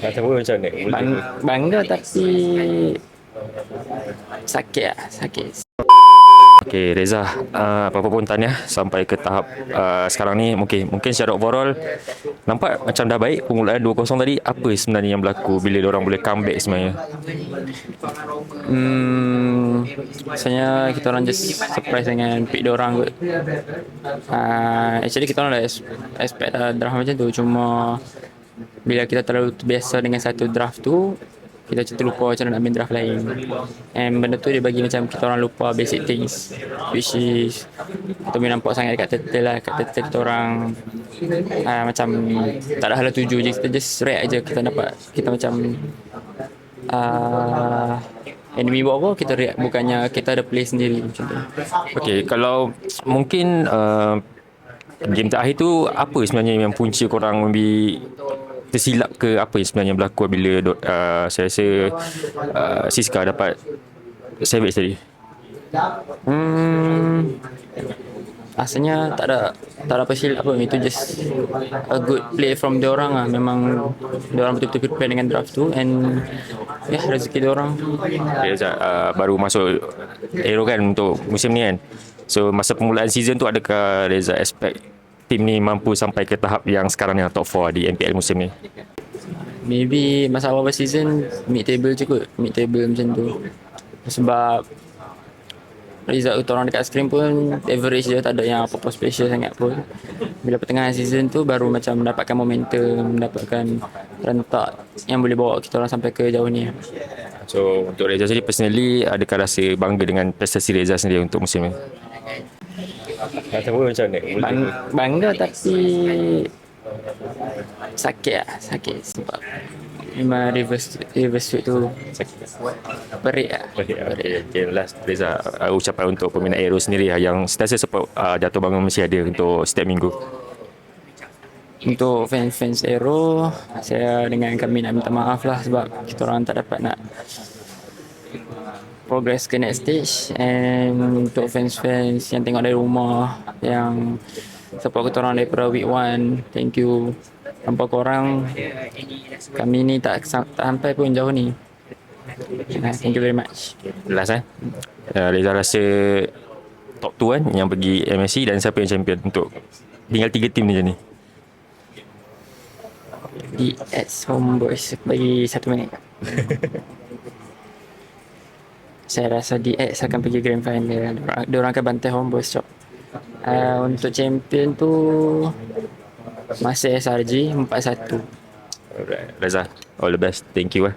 Macam mana macam mana? Bang, bangga tapi sakit lah, sakit. Okay Reza, uh, apa-apa pun tahniah sampai ke tahap uh, sekarang ni mungkin mungkin secara overall nampak macam dah baik permulaan 2-0 tadi apa sebenarnya yang berlaku bila orang boleh comeback sebenarnya? Hmm, rasanya kita orang just surprise dengan pick dia orang kot. Uh, actually kita orang dah ex- expect dah draft macam tu cuma bila kita terlalu terbiasa dengan satu draft tu kita macam terlupa macam nak main draft lain. And benda tu dia bagi macam kita orang lupa basic things which is kita boleh nampak sangat dekat turtle lah kat turtle kita orang. Uh, macam tak ada hala tuju je kita just react je kita dapat kita macam uh, enemy buat apa kita react. Bukannya kita ada play sendiri macam tu. Okay, kalau mungkin uh, game terakhir tu apa sebenarnya yang punca korang lebih tersilap ke apa yang sebenarnya berlaku bila uh, saya rasa uh, Siska dapat savage tadi? Hmm, rasanya tak ada tak ada apa silap pun itu just a good play from dia orang lah memang dia orang betul-betul prepare dengan draft tu and ya yeah, rezeki dia orang Okay, Zat, uh, baru masuk Aero kan untuk musim ni kan. So masa permulaan season tu adakah Reza expect tim ni mampu sampai ke tahap yang sekarang ni top 4 di MPL musim ni? maybe masa awal season mid table je kot mid table macam tu sebab result kita orang dekat screen pun average je tak ada yang apa-apa special sangat pun bila pertengahan season tu baru macam mendapatkan momentum mendapatkan rentak yang boleh bawa kita orang sampai ke jauh ni So untuk Reza sendiri personally adakah rasa bangga dengan prestasi Reza sendiri untuk musim ni? Macam mana macam mana? Bang, bangga tapi sakit lah sakit sebab memang reverse reverse sweep tu perik lah Okay, okay, okay. Last Reza uh, ucapan untuk peminat Aero sendiri lah yang sentiasa support uh, jatuh bangun mesti ada untuk setiap minggu. untuk fans-fans Aero saya dengan kami nak minta maaf lah sebab kita orang tak dapat nak progress ke next stage. And untuk fans-fans yang tengok dari rumah yang support kita orang daripada week 1 thank you. Tanpa korang kami ni tak, tak sampai pun jauh ni. Ah, thank you very much. Last eh. Uh, Reza rasa top 2 kan yang pergi MSC dan siapa yang champion untuk tinggal tiga tim ni je ni. di Ads Homeboys bagi satu minit saya rasa di X akan pergi grand final Diorang- diorang akan bantai Homeboys cok uh, untuk champion tu masih SRG 4-1 Alright. Reza, all the best. Thank you eh.